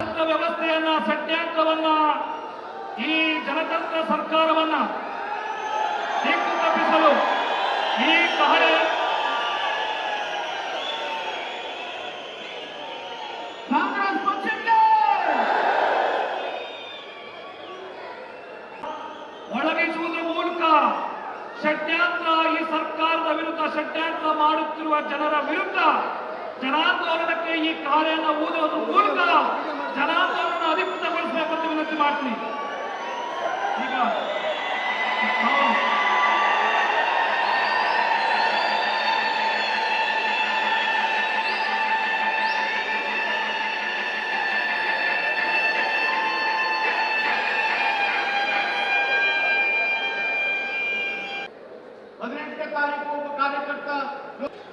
ನ ವ್ಯವಸ್ಥೆಯನ್ನು ಸತ್ಯಾಗ್ರಹವನ್ನ ಈ ಜನತಾ ಸರ್ಕಾರವನ್ನ ದಿಕ್ಕು ಕಫಿಸಲು ಈ ಕಾರ್ಯ ಫಾಗರ ಕೊಚ್ಚಿಲೇ ಒಳಗೆ ಸುಧೂ ಮೂಲಕ ಸತ್ಯಾಗ್ರಹ ಈ ಸರ್ಕಾರದ ವಿರುದ್ಧ ಸತ್ಯಾಗ್ರಹ ಮಾಡುತ್ತಿರುವ ಜನರ ವಿರುದ್ಧ ಜನಆಂದೋಲಕಕ್ಕೆ ಈ ಕಾರ್ಯವನ್ನ আপনি ঠিক আছে हर एक कार्य को कार्यकर्ता